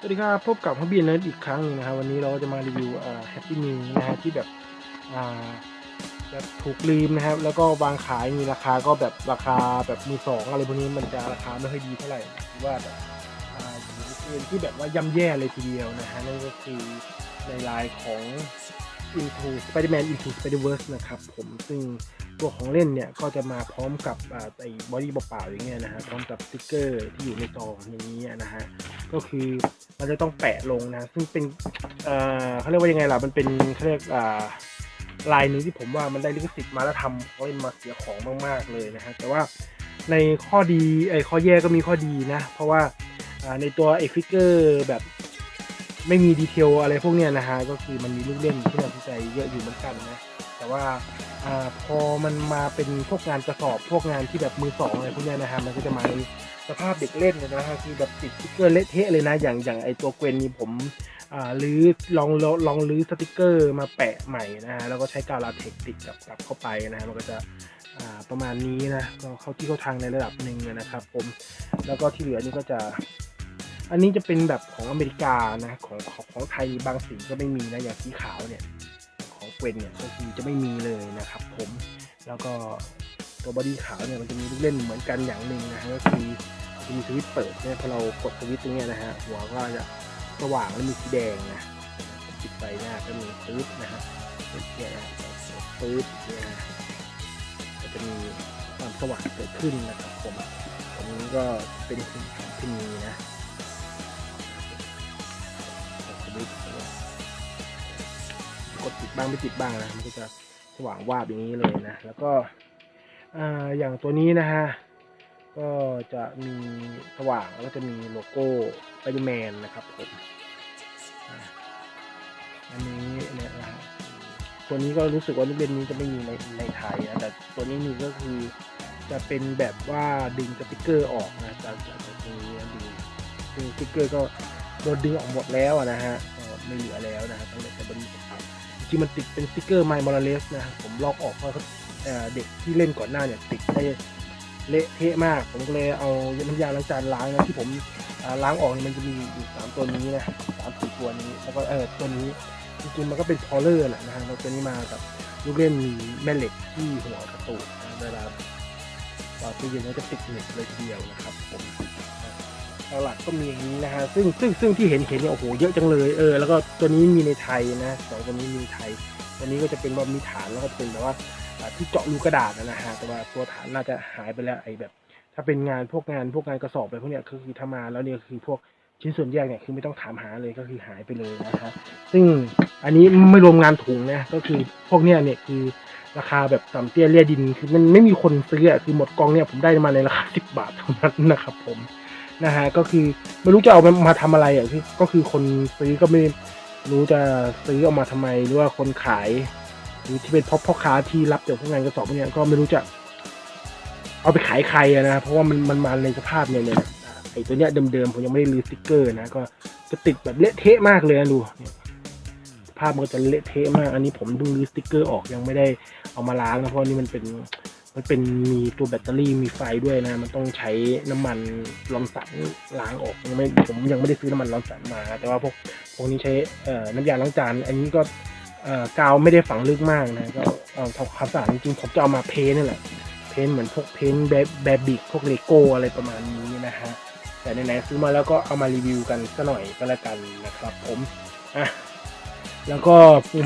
สวัสดีครับพบกับฮับบี้เนิร์ดอีกครั้งนึงนะครับวันนี้เราก็จะมารีวิวแฮปปี้นิวนะฮะที่แบบแบบถูกลืมนะครับ แล้วก็วางขายมีราคาก็แบบราคาแบบมือสองอะไรพวกนี้มันจะราคาไม่ค่อยดีเท่าไหร่หรือว่าแบบอยู่ในเกณฑ์ที่แบบว่าย่ำแย่เลยทีเดียวนะฮะนั่นก็คือในไลน์ของ Into Spider-Man Into Spider-Verse นะครับผมซึ่งตัวของเล่นเนี่ยก็จะมาพร้อมกับไอ้บอดี้เปล่าๆอย่างเงี้ยนะฮะพร้อมกับสติ๊กเกอร์ที่อยู่ในซองอย่างนี้นะฮะ ก็คือมันจะต้องแปะลงนะ ซึ่งเป็นเอ่อเขาเรียกว่ายังไงล่ะ มันเป็นเขาเรียกอ่าลายหนึงที่ผมว่ามันได้ลิขสิทธิ์มาแล้วทำเขาเล่นมาเสียของมากๆเลยนะฮะ แต่ว่าในข้อดีไอ้ข้อแย่ก็มีข้อดีนะ เพราะว่าในตัวไอ้ฟิกเกอร์แบบไม่มีดีเทลอะไรพวกเนี้ยนะฮะ ก็คือมันมีลูกเล่นที่น่าสนใจเยอะอยู่เหมือนกันนะ แต่ว่าอพอมันมาเป็นพวกงานกระสอบพวกงานที่แบบมือสองอะไรพวกเนี้ยนะฮะมันก็จะมาใน สภาพเด็กเล่นเลยนะฮะคือแบบติดสติ๊กเกอร์เละเทะเลยนะ อย่างอย่างไอตัวเกวนนี่ผมอ่าลื้อลองลองลองลื้อสติ๊กเกอร์มาแปะใหม่นะฮะแล้วก็ใช้กาวลาเทคติดกับกลับเข้าไปนะฮะมันก็จะอ่าประมาณนี้นะก็เข้าที่เข้าทางในระดับหนึ่งนะครับ ผมแล้วก็ที่เหลือนี่ก็จะ อันนี้จะเป็นแบบของอเมริกานะของของของไทยบางสีก็ไม่มีนะอย่างสีขาวเนี่ยของเกวนเนี่ยก็คือจะไม่มีเลยนะครับ ผมแล้วก็ ตัวบอดี้ขาวเนี่ยมันจะมีลูกเล่นเหมือนกันอย่างหนึ่งนะฮะก็คือมีสวิตเปิดเนี่ยพอเรากดสวิตตรงเนี้ยนะฮะหัวก็จะสว่างแล้วมีสีแดงนะปิดไฟหน้าก็มีปึ๊บนะฮะเนี่ยนะปึ๊บเนี่ยก็จะมีความสว่างเกิดขึ้นนะครับผมตรงนี้ก็เป็นสิ่งที่มีนะกดสวิตกดติดบ้างไม่ติดบ้างนะมันก็จะสว่างวาบอย่างนี้เลยนะ แล้วก็ ออย่างตัวนี้นะฮะ ก็จะมีสว่างแล้วจะมีโลโก้ไ i เดอร์แมนนะครับผมอันนี้เนี่ยนะฮะตัวนี้ก็รู้สึกว่าลูกเล่นนี้จะไม่มีในในไทยนะแต่ตัวนี้มีก็คือจะเป็นแบบว่าดึงสติกเกอร์ออกนะจากจากตรงนี้ดึงซึ่งสติกเกอร์ก็โดนดึงออกหมดแล้วนะฮะไม่เหลือแล้วนะฮะตั้งเลยใช้บริษัทจริงมันติดเป็นสติกเกอร์ไมล์มอร์เลสนะผมลอกออกเพราะ เด็กที่เล่นก่อนหน้าเนี่ยติดได้เละเทะมาก ผมก็เลยเอาน้ำยาล้างจานล้างนะที่ผมล้างออกเนี่ยมันจะมีอยู่สามตัวนี้นะสามสี่ตัวนี้แล้วก็เออตัวนี้จริงๆมันก็เป็นพอลเลอร์แหละนะฮะแล้วตัวนี้มากับลูกเล่นมีแม่เหล็กที่หัวกระตุกนเวลาตอนตู้เย็นก็จะติดเหล็กเลยเดียวนะครับผมเอาหลักก็มีอย่างนี้นะฮะซึ่งซึ่งซึ่งที่เห็นเห็นเนี่ยโอ้โหเยอะจังเลยเออแล้วก็ตัวนี้มีในไทยนะสองตัวนี้มีไทยตัวนี้ก็จะเป็นว่ามีฐานแล้วก็เป็นแบบว่า ที่เจาะรูกระดาษนะฮะแต่ว่าตัวฐานน่าจะหายไปแล้วไอ้แบบ ถ้าเป็นงานพวกงานพวกงานกระสอบอะไรพวกเนี้ยก็คือถ้ามาแล้วเนี่ยคือพวกชิ้นส่วนแยกเนี่ยคือไม่ต้องถามหาเลยก็คือหายไปเลยนะฮะซึ่งอันนี้ไม่รวมงานถุงนะก็คือพวกเนี้ยเนี่ยคือราคาแบบต่ำเตี้ยเลี่ยดินคือมันไม่มีคนซื้ออะคือหมดกองเนี่ยผมได้มาในราคาสิบบาทเท่านั้นนะครับ ผมนะฮะก็คือไม่รู้จะเอามาทำอะไรอะก็คือคนซื้อก็ไม่รู้จะซื้อออกมาทำไมหรือว่าคนขาย ที่เป็นพ่อพ่อค้าที่รับจากพวกงานกระสอบพวกเนี้ยก็ไม่รู้จะ เอาไปขายใครนะเพราะว่ามันมันมาในสภาพเนี่ยเนี่ยไอตัวเนี้ยเดิมๆผมยังไม่ได้รีสติกเกอร์นะก็จะติดแบบเละเทะมากเลยนะดูภาพมันก็จะเละเทะมาก อันนี้ผมเพิ่งรีสติกเกอร์ออกยังไม่ได้เอามาล้างนะเพราะนี่มันเป็นมันเป็นมีตัวแบตเตอรี่มีไฟด้วยนะ มันต้องใช้น้ำมันลอนสันล้างออกยังไม่ผมยังไม่ได้ซื้อน้ำมันลอนสันมา แต่ว่าพวกพวกนี้ใช้เอ่อน้ำยาล้างจาน อันนี้ก็ กาวไม่ได้ฝังลึกมากนะก็เอาทำความสะอาดจริงๆผมจะเอามาเพ้นนี่แหละ เพ้นเหมือนพวกเพ้นแบบแบบบิกพวกเลโก้อะไรประมาณนี้นะฮะแต่ไหนๆซื้อมาแล้วก็เอามารีวิวกันสัหน่อยก็แล้วกันนะครับ ผมอะแล้วก็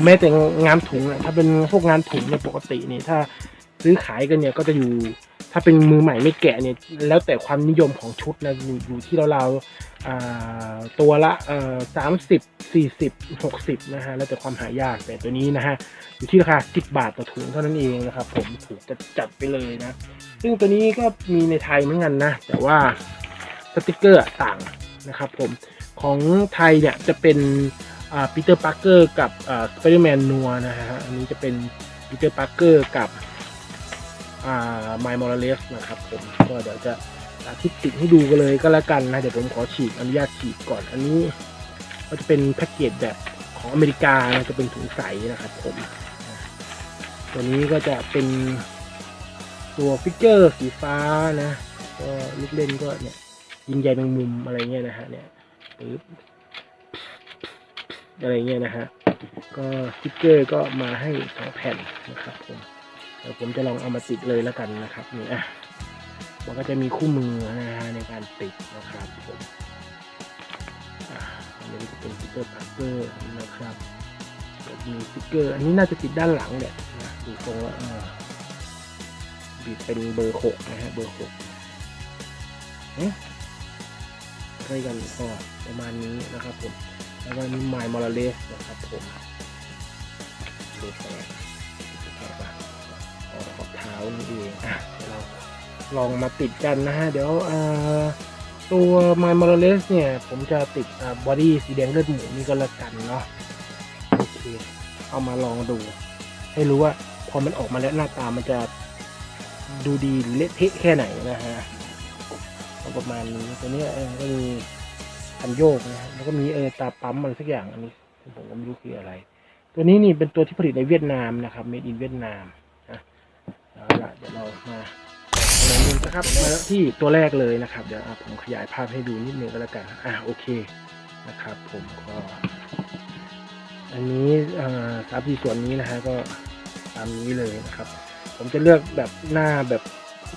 แม้แต่งานถุงอะถ้าเป็นพวกงานถุงเนี่ยปกตินี่ถ้าซื้อขายกันเนี่ยก็จะอยู่ ถ้าเป็นมือใหม่ไม่แกะเนี่ยแล้วแต่ความนิยมของชุดนะอยู่อยู่ที่เราเราวๆตัวละสามสิบสี่สิบหกสิบนะฮะแล้วแต่ความหายากแต่ตัวนี้นะฮะอยู่ที่ราคาสิบบาทต่อถุงเท่านั้นเองนะครับผมถูกจะจัดไปเลยนะ ซึ่งตัวนี้ก็มีในไทยเหมือนกันนะ แต่ว่าสติกเกอร์ต่างนะครับผมของไทยเนี่ยจะเป็นปีเตอร์ปาร์เกอร์กับสไปเดอร์แมนนัวนะฮะอันนี้จะเป็นปีเตอร์ปาร์เกอร์กับ ไมล์มอร์เลสนะครับผมก็เดี๋ยวจะสาธิตติดให้ดูกันเลยก็แล้วกันนะ เดี๋ยวผมขอฉีกอนุญาตฉีกก่อนอันนี้ ก็จะเป็นแพ็กเกจแบบของอเมริกานะจะเป็นถุงใสนะครับผมตัวนี้ก็จะเป็นตัวฟิกเกอร์สีฟ้านะ ก็ลูกเล่นก็เนี่ยยิงใยแมงมุมอะไรเงี้ยนะฮะเนี่ยปึ๊บอะไรเงี้ยนะฮะก็สติ๊กเกอร์ก็มาให้สองแผ่นนะครับผม เดี๋ยวผมจะลองเอามาติดเลยแล้วกันนะครับนี่อะมันก็จะมีคู่มือนะฮะในการติดนะครับผมอันนี้ก็จะเป็นสติ๊กเกอร์พาร์เกอร์นะครับมีสติ๊กเกอร์ อันนี้น่าจะติดด้านหลังแหละนะดูตรงว่าเออบีบเป็นเบอร์หกนะฮะเบอร์หกเอ๊ะใกล้กันก็ประมาณนี้นะครับผม แล้วก็นี่ไมล์มอลเลสนะครับผมดูแส นี่เองอะเดี๋ยวเราลองมาติดกันนะฮะ เดี๋ยวเอ่อตัวไมล์มอลเลสเนี่ย ผมจะติดบอดี้สีแดงเลือดหมูนี่ก็แล้วกันเนาะโอเคเอามาลองดู ให้รู้ว่าพอมันออกมาแล้วหน้าตามันจะดูดีหรือเละเทะแค่ไหนนะฮะก็ประมาณนี้ตัวเนี้ยเออก็มีคันโยกนะฮะแล้วก็มีเออตาปั๊มอะไรสักอย่างอันนี้ผมก็ไม่รู้คืออะไร ตัวนี้นี่เป็นตัวที่ผลิตในเวียดนามนะครับเมดอินเวียดนามนะ เอาละเดี๋ยวเรามาอะไรนึงนะครับมาที่ตัวแรกเลยนะครับ เดี๋ยวผมขยายภาพให้ดูนิดนึงก็แล้วกันอะโอเคนะครับ ผมก็ อันนี้อ่าสามสี่ส่วนนี้นะฮะก็ตามนี้เลยนะครับ ผมจะเลือกแบบหน้าแบบ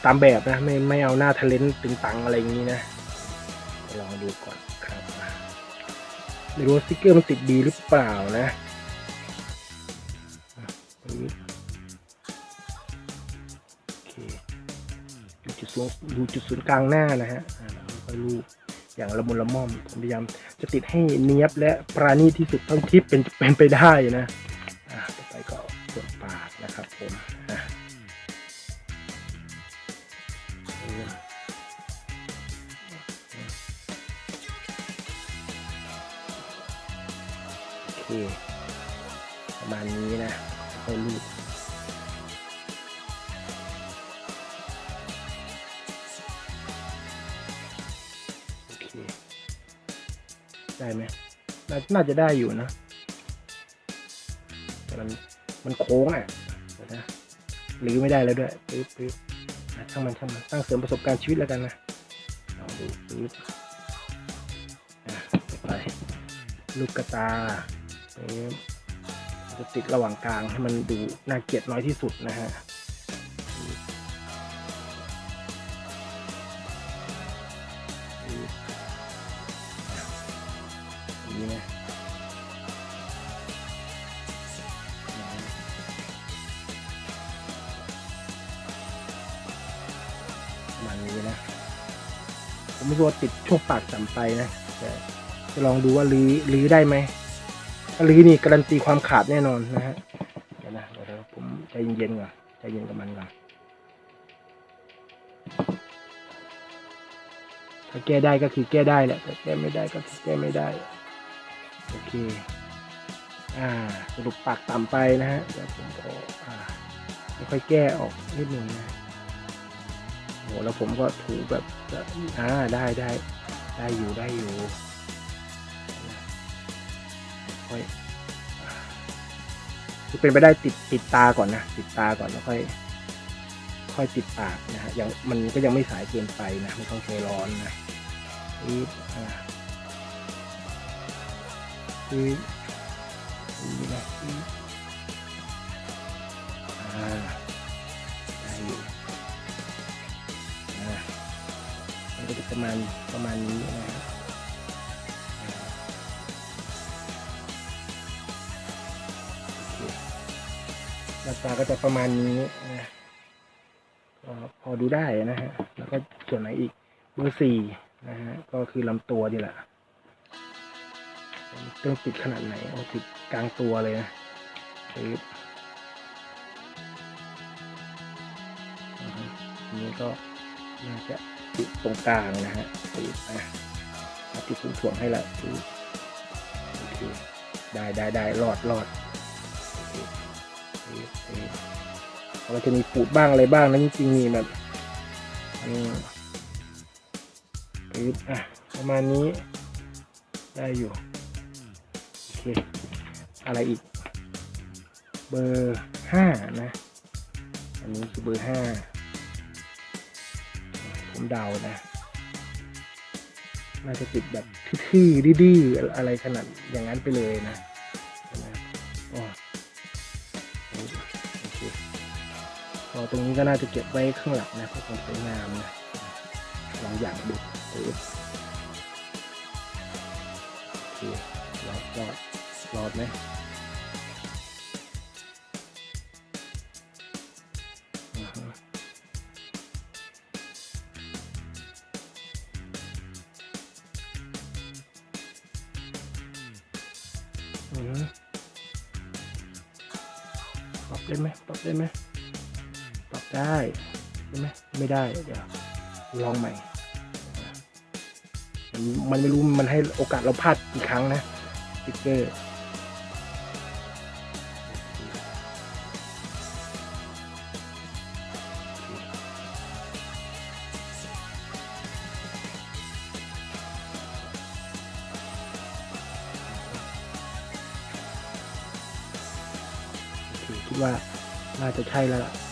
ตามแบบนะไม่ไม่เอาหน้าทะเลนตึงตังอะไรอย่างนี้นะลองดูก่อนครับไม่รู้ว่าสติกเกอร์มันติดดีหรือเปล่านะ ดูจุดศูนย์กลางหน้านะฮะค่อยลูบอย่างละมุนละม่อมพยายามจะติดให้เนียบและปราณีตที่สุดเท่าที่เป็นเป็นไปได้นะอะต่อไปก็ส่วนปากนะครับผมอะโอเคประมาณนี้นะค่อยรูด ได้ไหมน่าน่าจะได้อยู่นะแต่มันมันโค้งอะนะหรือไม่ได้แล้วด้วยปึ๊บปึ๊บช่างมันช่างมันตั้งเสริมประสบการณ์ชีวิตแล้วกันนะลองดูปึ๊บไปลูกกระตานี่จะติดระหว่างกลางให้มันดูน่าเกลียดน้อยที่สุดนะฮะ ผมไม่รู้ว่าติดช่วงปากต่ำไปนะจะลองดูว่ารื้อรื้อได้ไหมถ้ารื้อนี่การันตีความขาดแน่นอนนะฮะเดี๋ยวนะเดี๋ยวผมใจเย็นๆก่อนใจเย็นกับมันก่อนถ้าแก้ได้ก็คือแก้ได้แหละแต่แก้ไม่ได้ก็คือแก้ไม่ได้โอเคอ่าสรุปปากต่ำไปนะฮะเดี๋ยวผมขออ่าค่อยแก้ออกนิดหนึ่งนะ โหแล้วผมก็ถูแบบอ่าได้ได้ได้อยู่ได้อยู่ค่อยเป็นไปได้ติดติดตาก่อนนะติดตาก่อนแล้วค่อย ค่อยติดปากนะฮะยังมันก็ยังไม่สายเกินไปนะไม่ต้องใจร้อนนะอีบอ่าอีบอีนะ ประมาณประมาณนี้นะครับหน้าตาก็จะประมาณนี้นะก็พอดูได้นะฮะแล้วก็ส่วนไหนอีกเบอร์สี่นะฮะก็คือลำตัวนี่แหละต้องติดขนาดไหนเอาติดกลางตัวเลยนะปึ๊บนี้ก็น่าจะ ติดตรงกลางนะฮะปึ๊บอะติดสูงถ่วงให้ละปึ๊บโอเคได้ได้ได้รอดรอดมันจะมีปูดบ้างอะไรบ้างนะจริงๆนี่แบบอืมปึ๊บอะประมาณนี้ ได้อยู่โอเคอะไรอีก เบอร์ห้านะ อันนี้คือเบอร์ห้า ผมเดานะ น่าจะติดแบบทื่อๆดื้อๆอะไรขนาดอย่างนั้นไปเลยนะนะครับอ๋อโอเคพอตรงนี้ก็น่าจะเก็บไว้ข้างหลังนะเพื่อความสวยงามนะลองอย่างดูปึ๊บโอเครอดรอดรอดไหม ปรับได้ได้ไหมไม่ได้เดี๋ยวลองใหม่ มันไม่รู้มันให้โอกาสเราพลาดกี่ครั้งนะสติ๊กเกอร์คคิดว่าน่าจะใช่แล้วล่ะ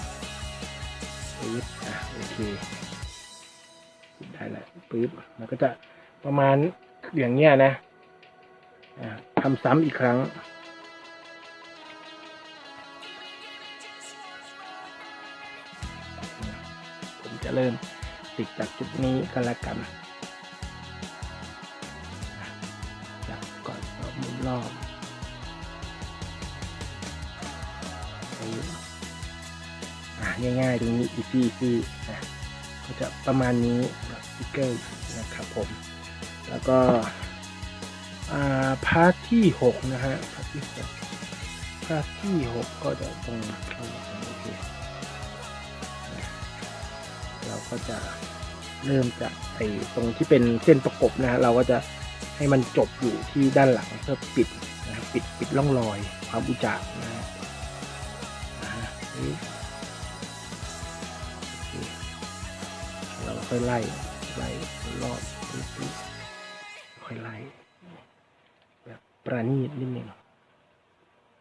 มันก็จะประมาณอย่างเงี้ยนะทำซ้ำอีกครั้ง ผมจะเริ่มติดจากจุดนี้ก็แล้วกันจับก่อนแล้วหมุนรอบปึ๊บอะง่ายๆตรงนี้ easy easy นะก็จะประมาณนี้แบบสติ๊กเกอร์ นะครับผม แล้วก็พาร์ทที่หกนะฮะพาร์ทที่หกพาร์ทที่หกก็จะตรงโอเคเราก็จะเริ่มจากไอ้ตรงที่เป็นเส้นประกบนะฮะเราก็จะให้มันจบอยู่ที่ด้านหลังเพื่อปิดนะครับปิดปิดร่องรอยความอุจจาระนะฮะเราค่อยไล่ ไล่รอบปึ๊บปึ๊บค่อยไล่แบบประณีตนิดนึง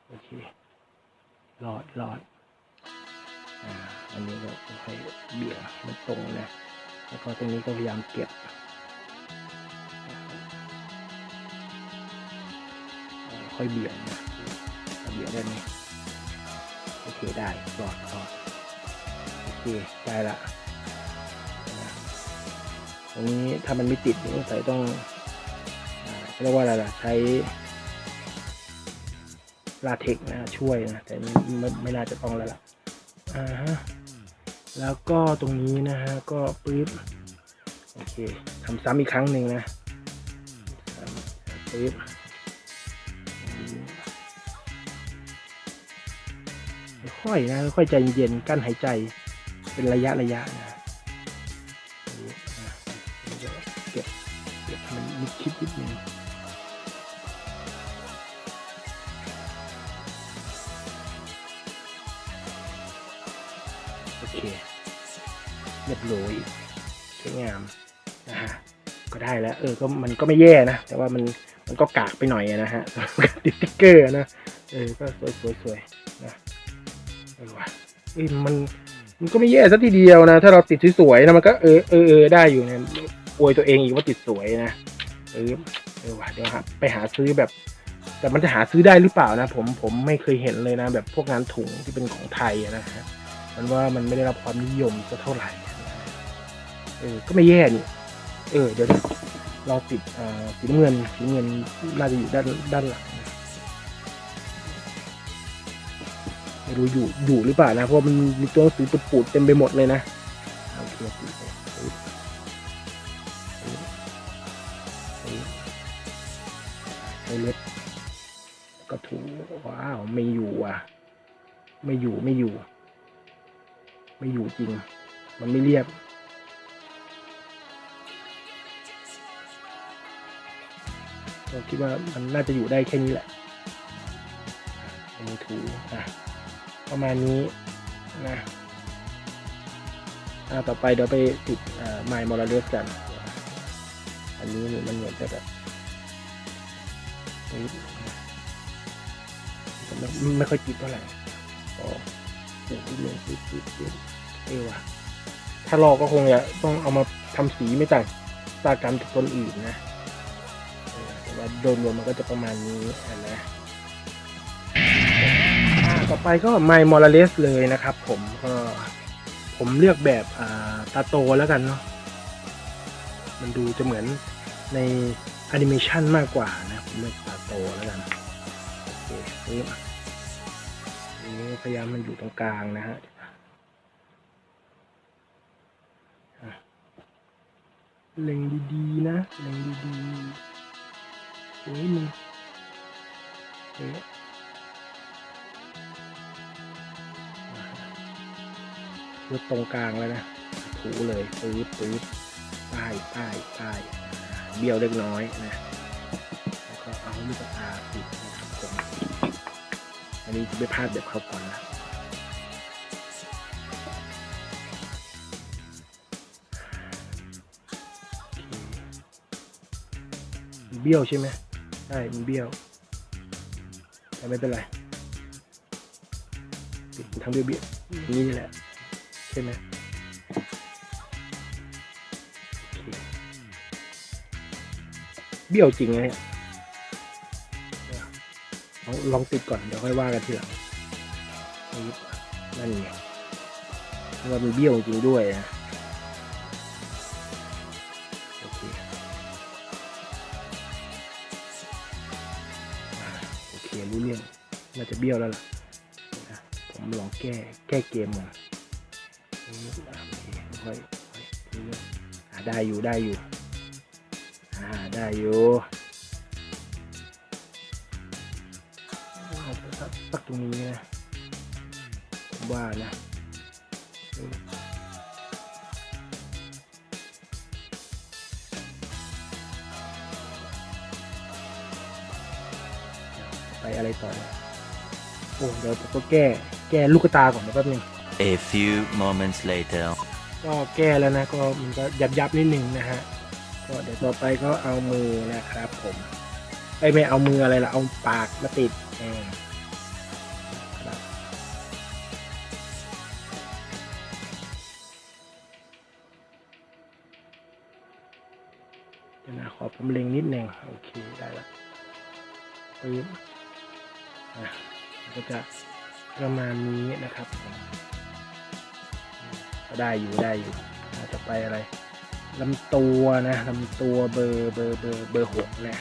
โอเครอดรอดอ่าอันนี้ก็ค่อยเบี่ยงมันตรงนะแล้วก็ตรงนี้ก็พยายามเก็บค่อยเบี่ยงนะเบี่ยงได้ไหมโอเคได้รอดรอดโอเคได้ละ ตรงนี้ถ้ามันไม่ติดสงสัยต้องเรียกว่าอะไรล่ะใช้ลาเทคนะช่วยนะแต่นี่ไม่ไม่น่าจะต้องแล้วล่ะอ่าฮะแล้วก็ตรงนี้นะฮะก็ปึ๊บโอเคทำซ้ำอีกครั้งหนึ่งนะปึ๊บค่อยนะค่อยใจเย็นกั้นหายใจเป็นระยะระยะนะ เคเรียบร้อยสวยงามนะฮะก็ได้แล้ว เออก็มันก็ไม่แย่นะ แต่ว่ามันมันก็กากไปหน่อยนะฮะติดติ๊กเกอร์นะเออก็สวยสวยสวยนะเออว่ะเอ้ยมันมันก็ไม่แย่สักทีเดียวนะ ถ้าเราติดสวยๆนะมันก็เออเออเออได้อยู่เนี่ยอวยตัวเองอีกว่าติดสวยนะเออเออว่ะเดี๋ยวหาไปหาซื้อแบบ แต่มันจะหาซื้อได้หรือเปล่านะ ผมผมไม่เคยเห็นเลยนะ แบบพวกงานถุงที่เป็นของไทยอะนะฮะ มันว่ามันไม่ได้รับความนิยมสักเท่าไหร่เออก็ไม่แย่นี่เออเดี๋ยวเราติดอ่าสีน้ำเงินสีน้ำเงินน่าจะอยู่ด้านด้านหลังไม่รู้อยู่อยู่หรือเปล่านะเพราะมันมีตัวหนังสือปูดๆเต็มไปหมดเลยนะเอาเคลียร์ติดไปปึ๊บปึ๊บปึ๊บใช้เล็บก็ถูว้าวไม่อยู่อะ ไม่อยู่ไม่อยู่ ไม่อยู่จริง มันไม่เรียบเราคิดว่ามันน่าจะอยู่ได้แค่นี้แหละอันนี้ถูอะประมาณนี้นะอ่าต่อไปเดี๋ยวไปติดไมล์มอลเลสกัน อันนี้นมันเหมือนจะแบบไม่ไม่ค่อยติดเท่าไหร่ก็ปลูกที่ลงปึ๊บปึ๊บปึ๊บ เออว่ะถ้าลอกก็คงจะต้องเอามาทำสีไม่ต่างตากรรมจากต้นอื่นนะแต่ว่าโดยรวมมันก็จะประมาณนี้นะต่อไปก็ไมมอลเลสเลยนะครับผมก็ผมเลือกแบบตาโตแล้วกันเนาะมันดูจะเหมือนในแอนิเมชันมากกว่านะผมเลือกตาโตแล้วกันโอเคนนี้พยายามมันอยู่ตรงกลางนะฮะ เล็งดีๆนะเล็งดีๆโอ้ยมึงเอ๊ะเลือกตรงกลางแล้วนะถูเลยปื๊ดปื๊ดป้ายป้ายป้ายเบี้ยวเล็กน้อยนะแล้วก็เอาลูกตาปิดนะครับผมอันนี้จะไม่พลาดแบบเขาก่อนนะ เบี้ยวใช่ไหมใช่มันเบี้ยว แต่ไม่เป็นไรปิดทั้งเบี้ยวเบี้ยวนี่แหละ ใช่ไหมเบี้ยวจริงเนี่ยลองลองติดก่อนเดี๋ยวค่อยว่ากันทีหลังนี่นั่นไงว่ามันเบี้ยวจริงด้วยนะ น่าจะเบี้ยวแล้วล่ะนะผมลองแก้แก้เกมมานี่อ่าโอเคค่อยค่อยรู้เรื่องอ่าได้อยู่ได้อยู่อ่าได้อยู่อาจจะสักตรงนี้นะว่านะไปอะไรต่อเนี่ย โอ้เดี๋ยวผมก็แก้แก้ลูกตาก่อนนะแป๊บนึง A few moments later. ก็แก้แล้วนะก็มันก็ยับยับๆนิดหนึ่งนะฮะก็เดี๋ยวต่อไปก็เอามือนะครับ ผมไอ้ยไม่เอามืออะไรละเอาปากมาติดเองครับเดี๋ยวนะขอผมเล็งนิดหนึ่งโอเคได้ละปึ๊บอะมันก็ จะประมาณนี้นะครับก็ได้อยู่ได้อยู่ต่อไปอะไรลำตัวนะลำตัวเบอร์เบอร์เบอร์เบอร์หกนะ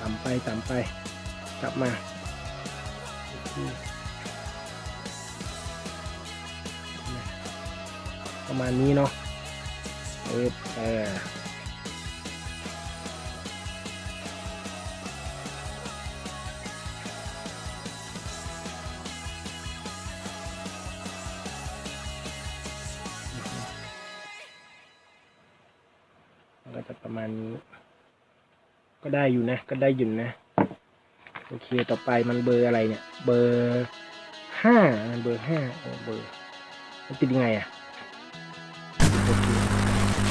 ต่ำไปต่ำไป กลับมาประมาณนี้เนาะเออเออมันก็จะประมาณนี้ ก็ได้อยู่นะ ก็ได้อยู่นะ เคต่อไปมันเบอร์อะไรเนี่ย เบอร์ห้ามันเบอร์ห้าโอ้เบอร์ มันติดยังไงอะ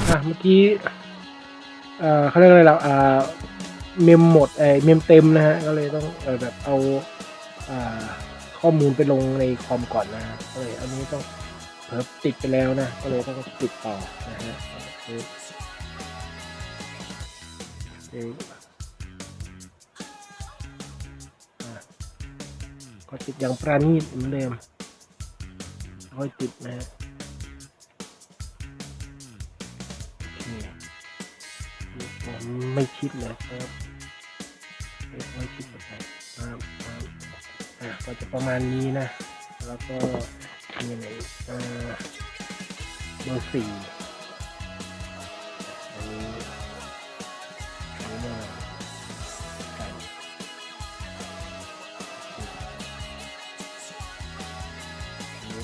อะเมื่อกี้เอ่อเขาเรียกอะไรเราอ่าเมมหมดเออเมมเต็มนะฮะ ก็เลยต้องเออแบบเอาอ่าข้อมูลไปลงในคอมก่อนนะก็เลยอันนี้ต้องเพิ่มติดไปแล้วนะ ก็เลยต้องติดต่อนะฮะ ก็ติดอย่างปราณีตเหมือนเดิมค่อยติดนะฮะนี่ผมไม่คิดเลยครับไม่คิดแบบไหนครับครับอะก็จะประมาณนี้นะ แล้วก็มีอะไรอีกเอ่อเบอร์สี่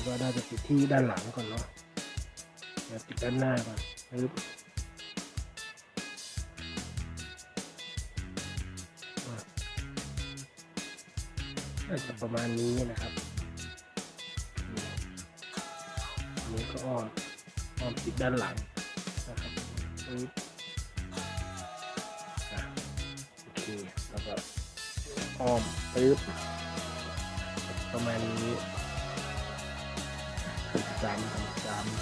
ก็ได้จะติดที่ด้านหลังก่อนเนาะเดี๋ยวติดด้านหน้าก่อนปึ๊บน่าจะประมาณนี้นะครับอันนี้ก็อ้อมอ้อมติดด้านหลังนะครับปึ๊บโอเคแล้วก็อ้อมปึ๊บประมาณนี้ ทำซ้ำทำซ้ำ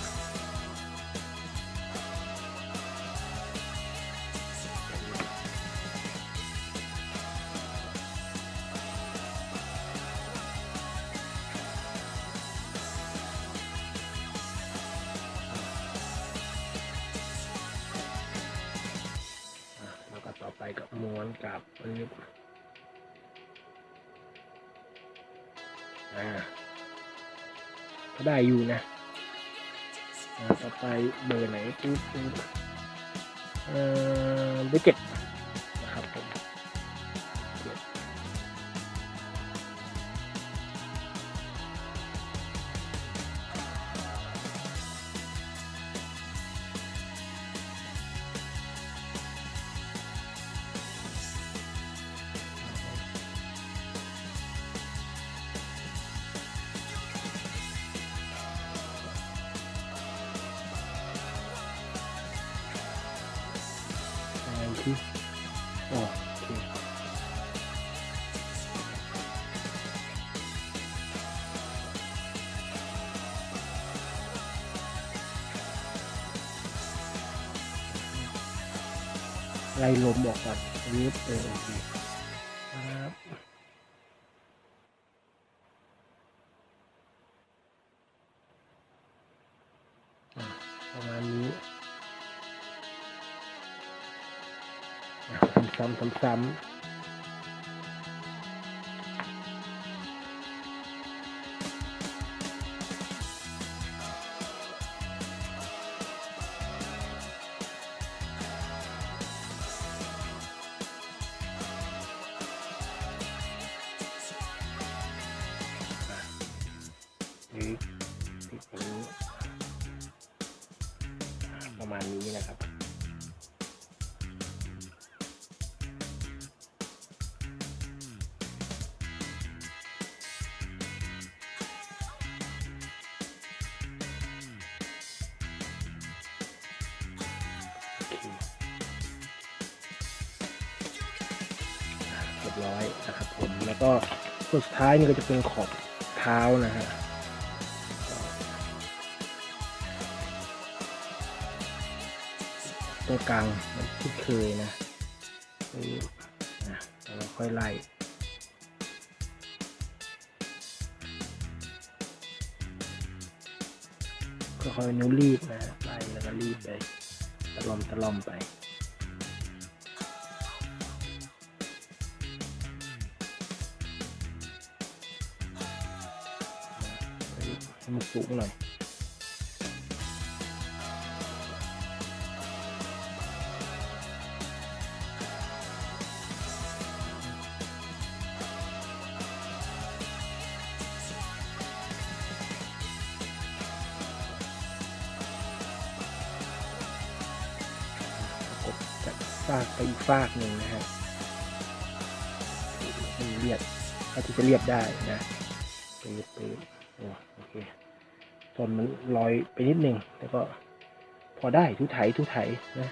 อะแล้วก็ต่อไปกับม้วนกับปึ๊บอ่า ก็ได้อยู่นะต่อไปเบอร์ไหนปึ๊บปึ๊บเอ่อเบอร์เจ็ด ไล่ลมออกก่อนนี้เออโอเคครับประมาณนี้อะซ้ำๆซ้ำๆ นะครับโอเคอะเรียบร้อยนะครับผมแล้วก็ส่วนสุดท้ายนี่ก็จะเป็นขอบเท้านะฮะ ตรงกลางเหมันที่เคยนะนะแล้วเราค่อยไล่ก็ค่อยนิ้วรีบนะฮะไล่แล้วก็รีบไปตะลอมตะลอมไปให้มันสูงหน่อยากไปอีกฟากหนึ่งนะฮะมันเรียบถ้าที่จะเรียบได้นะปืดปืดโอ้โอเคสนมันลอยไปนิดหนึ่งแต่ก็พอได้ทุไถทุไถนะ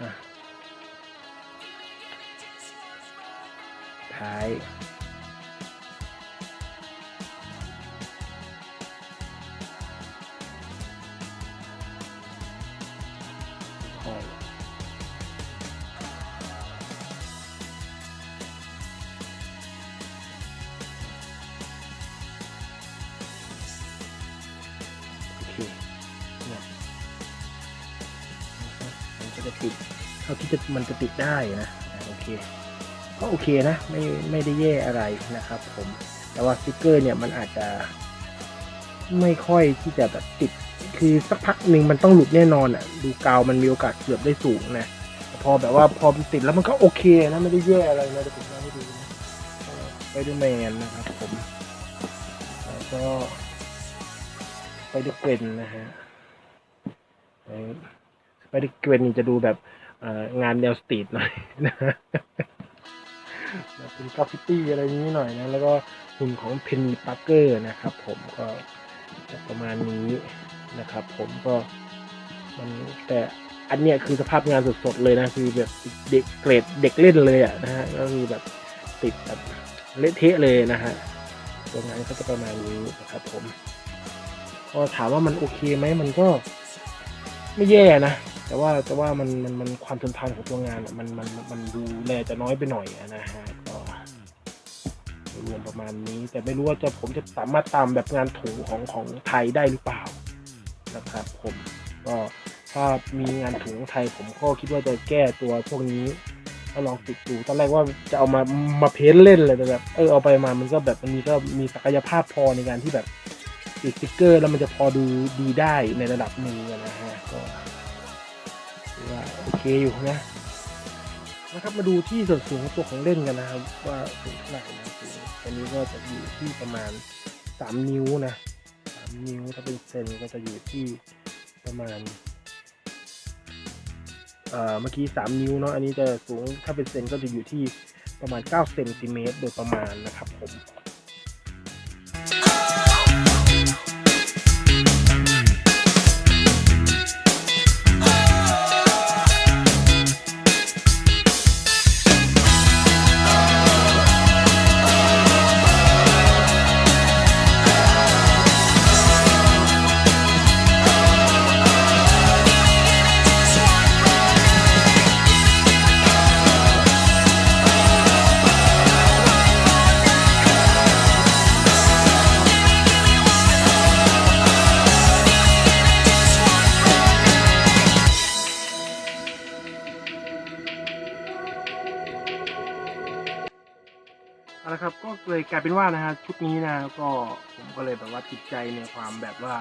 อะท้าย จะติดเท่าที่จะมันจะติดได้นะโอเคก็โอเคนะไม่ไม่ได้แย่อะไรนะครับผมแต่ว่าสติกเกอร์เนี่ยมันอาจจะไม่ค่อยที่จะแบบติด คือสักพักหนึ่งมันต้องหลุดแน่นอนอะ ดูกาวมันมีโอกาสเกือบได้สูงนะพอแบบว่าพอมติดแล้วมันก็โอเคนะไม่ได้แย่อะไรนะเดี๋ยวผมจะให้ดูไปดูแมนนะครับผม แล้วก็ไปดูเกวนนะฮะ ไปดูเกวนจะดูแบบงานแนวสตรีทหน่อยนะฮะเป็นกราฟฟิตี้อะไรนี้หน่อยนะ แล้วก็หุ่นของเพนนีปาร์เกอร์นะครับ ผมก็จะประมาณนี้นะครับ ผมก็มันแต่อันเนี้ยคือสภาพงานสดๆเลยนะ คือแบบเด็กเกรดเด็กเล่นเลยอะนะฮะก็คือแบบติดแบบเละเทะเลยนะฮะตัวงานก็จะประมาณนี้นะครับผมก็ถามว่ามันโอเคไหมมันก็ไม่แย่นะ แต่ว่าแต่ว่ามันมันมันความทนทานของตัวงานอะมันมันมันดูแลจะน้อยไปหน่อยนะฮะก็รวมประมาณนี้ แต่ไม่รู้ว่าจะผมจะสามารถตามแบบงานถุงของของไทยได้หรือเปล่านะครับ ผมก็ถ้ามีงานถุงไทยผมก็คิดว่าจะแก้ตัวพวกนี้ก็ลองติดดูตอนแรกว่าจะเอามามาเพ้นเล่นเลยแต่แบบเออเอาไปมามันก็แบบมันมีก็มีศักยภาพพอในการที่แบบติดสติ๊กเกอร์ แล้วมันจะพอดูดีได้ในระดับหนึ่งนะฮะก็ เคอยู่นะนะครับมาดูที่ส่วนสูงของตัวของเล่นกันนะครับ ว่าสูงเท่าไหร่นะสูงตอนนี้ก็จะอยู่ที่ประมาณสามนิ้วนะสามนิ้วถ้าเป็นเซนก็จะอยู่ที่ประมาณเอ่อเมื่อกี้สามนิ้วเนาะอันนี้จะสูงถ้าเป็นเซนก็จะอยู่ที่ประมาณเก้าเซนติเมตรโดยประมาณนะครับผม เอาละครับ ก็เลยกลายเป็นว่านะฮะชุดนี้นะก็ผมก็เลยแบบว่าติดใจในความแบบว่า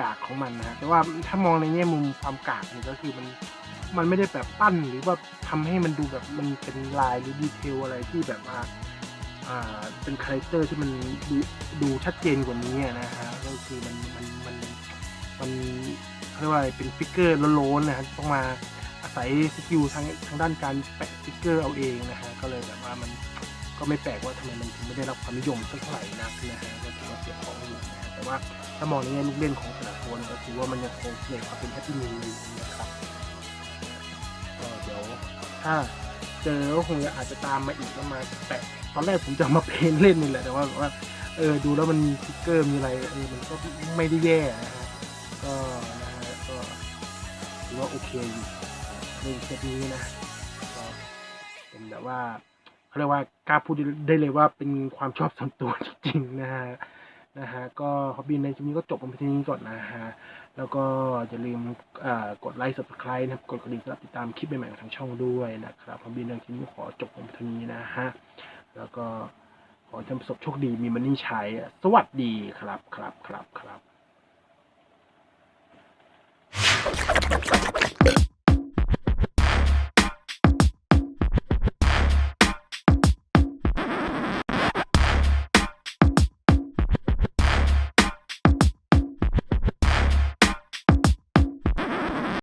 กากของมันนะฮะแต่ว่าถ้ามองในแง่มุมความกากเนี่ยก็คือมันมันไม่ได้แบบปั้นหรือว่าทำให้มันดูแบบมันเป็นลายหรือดีเทลอะไรที่แบบว่าอ่าเป็นคาแรคเตอร์ที่มันดูดูชัดเจนกว่านี้นะฮะก็คือมันมันมันมันเขาเรียกว่าอะไรเป็นฟิกเกอร์โล้นๆนะฮะต้องมาอาศัยสกิลทางทางด้านการแปะฟิกเกอร์เอาเองนะฮะก็เลยแบบว่ามัน ก็ไม่แปลกว่าทำไมมันถึงไม่ได้รับความนิยมสักเท่าไหร่นักนะฮะก็ถือว่าเสียของอยู่นะฮะแต่ว่าถ้ามองในแง่ลูกเล่นของแต่ละตัวเนี่ยก็ถือว่ามันยังคงเสน่ห์ความเป็นแฮปปี้มิวนะครับก็เดี๋ยวถ้าเจอก็คงจะอาจจะตามมาอีกแล้วมาแปะตอนแรกผมจะมาเพนเล่นนี่แหละแต่ว่าแบบว่าเออดูแล้วมันมีสติ๊กเกอร์มีอะไรเออมันก็ไม่ได้แย่นะฮะก็นะฮะก็ถือว่าโอเคอยู่ในเซตนี้นะก็เป็นแบบว่า เขารียกว่ากล้าพูดได้เลยว่าเป็นความชอบส่วนตัวจริงๆนะฮะนะฮะก็ฮอบบี้ในคลิปนี้ก็จบลงไปที่นี้ก่อนนะฮะแล้วก็อย่าลืมกดไลค์สับสไคร b e นะครับกดกระดิ่งสำหรับติดตามคลิปใหม่ๆของทางช่องด้วยนะครับฮอบบี้ในคลิปนี้ขอจบลงไปที่นี้นะฮะแล้วก็ขอจำประสบโชคดีมีมันนี่ใช้สวัสดีครับครับครับครับ